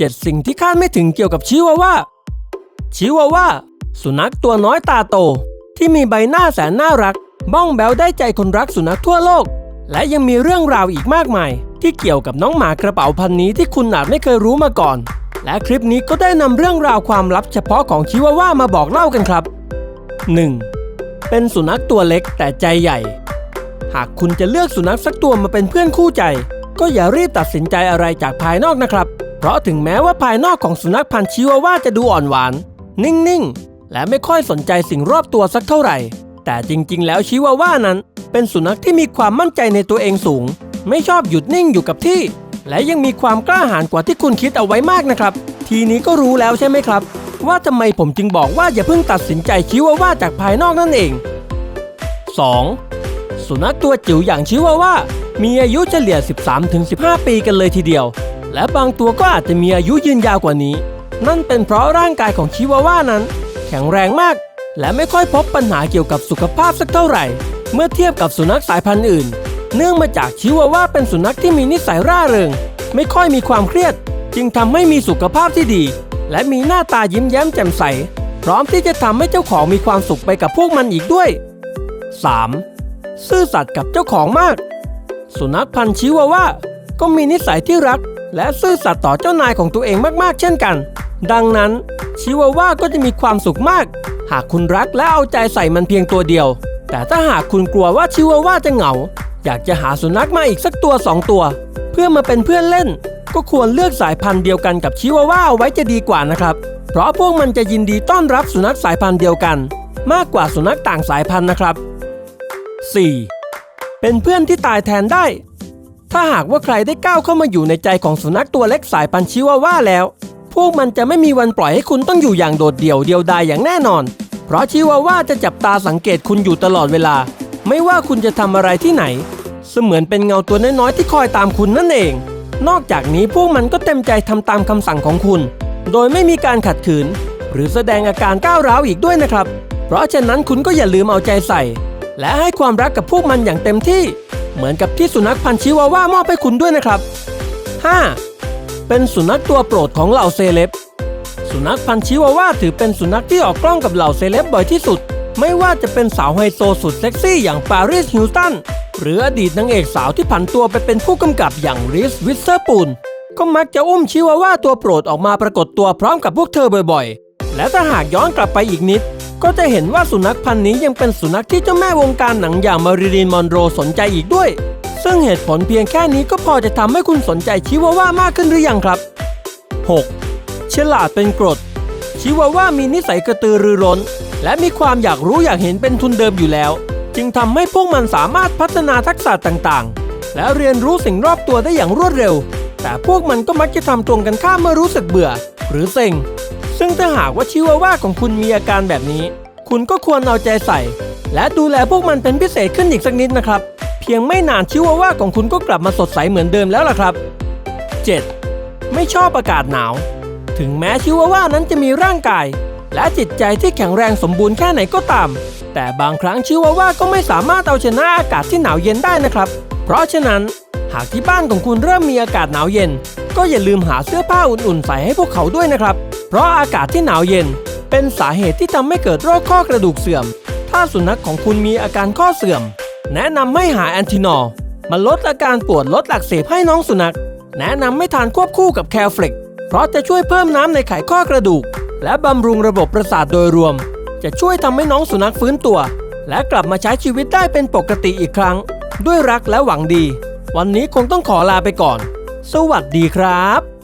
7 สิ่งที่คาดไม่ถึงเกี่ยวกับชิวาว่า ชิวาว่า สุนัขตัวน้อยตาโต ที่มีใบหน้าแสนน่ารัก บ้องแบวได้ใจคนรักสุนัขทั่วโลก และยังมีเรื่องราวอีกมากมาย ที่เกี่ยวกับน้องหมากระเป๋าพันนี้ที่คุณอาจไม่เคยรู้มาก่อน และคลิปนี้ก็ได้นำเรื่องราวความลับเฉพาะของชิวาว่ามาบอกเล่ากันครับ 1. เป็นสุนัขตัวเล็กแต่ใจใหญ่ หากคุณจะเลือกสุนัขสักตัวมาเป็นเพื่อนคู่ใจ ก็อย่ารีบตัดสินใจอะไรจากภายนอกนะครับ เพราะถึงแม้ว่าภายนอกของสุนัขพันธุ์ชิวาว่าจะดูอ่อนหวาน นิ่งๆ และไม่ค่อยสนใจสิ่งรอบตัวสักเท่าไหร่ แต่จริงๆ แล้วชิวาว่านั้น เป็นสุนัขที่มีความมั่นใจในตัวเองสูง ไม่ชอบหยุดนิ่งอยู่กับที่ และยังมีความกล้าหาญกว่าที่คุณคิดเอาไว้มากนะครับ ทีนี้ก็รู้แล้วใช่ไหมครับ ว่าทำไมผมจึงบอกว่าอย่าเพิ่งตัดสินใจชิวาว่าจากภายนอกนั่นเอง 2. สุนัขตัวจิ๋วอย่างชิวาว่ามีอายุเฉลี่ย 13-15 ปีกันเลยทีเดียว และบางตัวก็อาจจะมีอายุยืนยาวกว่านี้ นั่นเป็นเพราะร่างกายของชิวาว่านั้น แข็งแรงมาก และไม่ค่อยพบปัญหาเกี่ยวกับสุขภาพสักเท่าไหร่ เมื่อเทียบกับสุนัขสายพันธุ์อื่น เนื่องมาจากชิวาว่าเป็นสุนัขที่มีนิสัยร่าเริง ไม่ค่อยมีความเครียด จึงทำให้มีสุขภาพที่ดี และมีหน้าตายิ้มแย้มแจ่มใส พร้อมที่จะทำให้เจ้าของมีความสุขไปกับพวกมันอีกด้วย 3. ซื่อสัตย์กับเจ้าของมาก สุนัขพันธุ์ชิวาว่าก็มีนิสัยที่รัก และซื่อสัตย์ต่อเจ้านายของตัวเองมากๆ เช่นกัน ดังนั้น ชิวาว่าก็จะมีความสุขมาก หากคุณรักและเอาใจใส่มันเพียงตัวเดียว แต่ถ้าหากคุณกลัวว่าชิวาว่าจะเหงา อยากจะหาสุนัขมาอีกสักตัวสองตัว เพื่อมาเป็นเพื่อนเล่น ก็ควรเลือกสายพันธุ์เดียวกันกับชิวาว่าเอาไว้จะดีกว่านะครับ เพราะพวกมันจะยินดีต้อนรับสุนัขสายพันธุ์เดียวกัน มากกว่าสุนัขต่างสายพันธุ์นะครับ 4. เป็นเพื่อนที่ตายแทนได้ ถ้าหากว่าใครได้ก้าวเข้ามาอยู่ในใจของสุนัขตัวเล็กสายพันธุ์ชิวาว่าแล้ว พวกมันจะไม่มีวันปล่อยให้คุณต้องอยู่อย่างโดดเดี่ยวเดียวดายอย่างแน่นอน เพราะชิวาว่าจะจับตาสังเกตคุณอยู่ตลอดเวลา ไม่ว่าคุณจะทำอะไรที่ไหน เสมือนเป็นเงาตัวน้อยๆที่คอยตามคุณนั่นเอง นอกจากนี้พวกมันก็เต็มใจทำตามคำสั่งของคุณ โดยไม่มีการขัดขืน หรือแสดงอาการก้าวร้าวอีกด้วยนะครับ เพราะฉะนั้นคุณก็อย่าลืมเอาใจใส่ และให้ความรักกับพวกมันอย่างเต็มที่ เหมือนกับที่สุนัขพันธ์ชิวาว่ามอบให้คุณด้วยนะครับ 5. เป็นสุนัขตัวโปรดของเหล่าเซเลบสุนัขพันธ์ชิวาว่าถือเป็นสุนัขที่ออกกล้องกับเหล่าเซเลบบ่อยที่สุด ไม่ว่าจะเป็นสาวไฮโซสุดเซ็กซี่อย่างปาริสฮิลตันหรืออดีตนางเอกสาวที่ผันตัวไปเป็นผู้กำกับอย่างริสวิสเซอร์ปูนก็มักจะอุ้มชิวาว่าตัวโปรดออกมาปรากฏตัวพร้อมกับพวกเธอบ่อยๆ และถ้าหากย้อนกลับไปอีกนิด ก็จะเห็นว่าสุนัขพันธุ์นี้ยังเป็นสุนัขที่เจ้าแม่วงการหนังอย่างมาริลีนมอนโรสนใจอีกด้วย ซึ่งเหตุผลเพียงแค่นี้ก็พอจะทำให้คุณสนใจชิวาว่ามากขึ้นหรือยังครับ 6. ฉลาดเป็นกรด ชิวาว่ามีนิสัยกระตือรือร้น และมีความอยากรู้อยากเห็นเป็นทุนเดิมอยู่แล้ว จึงทำให้พวกมันสามารถพัฒนาทักษะต่างๆ และเรียนรู้สิ่งรอบตัวได้อย่างรวดเร็ว แต่พวกมันก็มักจะทำตรงกันข้ามเมื่อรู้สึกเบื่อ หรือเซ็ง ซึ่งถ้าหากว่าชิวาว่าของคุณมีอาการแบบนี้ คุณก็ควรเอาใจใส่ และดูแลพวกมันเป็นพิเศษขึ้นอีกสักนิดนะครับ เพียงไม่นานชิวาว่าของคุณก็กลับมาสดใสเหมือนเดิมแล้วล่ะครับ 7. ไม่ชอบอากาศหนาว ถึงแม้ชิวาว่านั้นจะมีร่างกาย และจิตใจที่แข็งแรงสมบูรณ์แค่ไหนก็ตาม แต่บางครั้งชิวาว่าก็ไม่สามารถเอาชนะอากาศที่หนาวเย็นได้นะครับ เพราะฉะนั้นหากที่บ้านของคุณเริ่มมีอากาศหนาวเย็น ก็อย่าลืมหาเสื้อผ้าอุ่นๆใส่ให้พวกเขาด้วยนะครับ เพราะอากาศที่หนาวเย็น เป็นสาเหตุที่ทำให้เกิดโรคข้อกระดูกเสื่อม ถ้าสุนัขของคุณมีอาการข้อเสื่อม แนะนำให้หาแอนทินอลมาลดอาการปวดลดอักเสบให้น้องสุนัข แนะนำให้ทานควบคู่กับแคลเฟล็กเพราะจะช่วยเพิ่มน้ำในไขข้อกระดูก และบำรุงระบบประสาทโดยรวม จะช่วยทำให้น้องสุนัขฟื้นตัว และกลับมาใช้ชีวิตได้เป็นปกติอีกครั้ง ด้วยรักและหวังดี วันนี้คงต้องขอลาไปก่อน สวัสดีครับ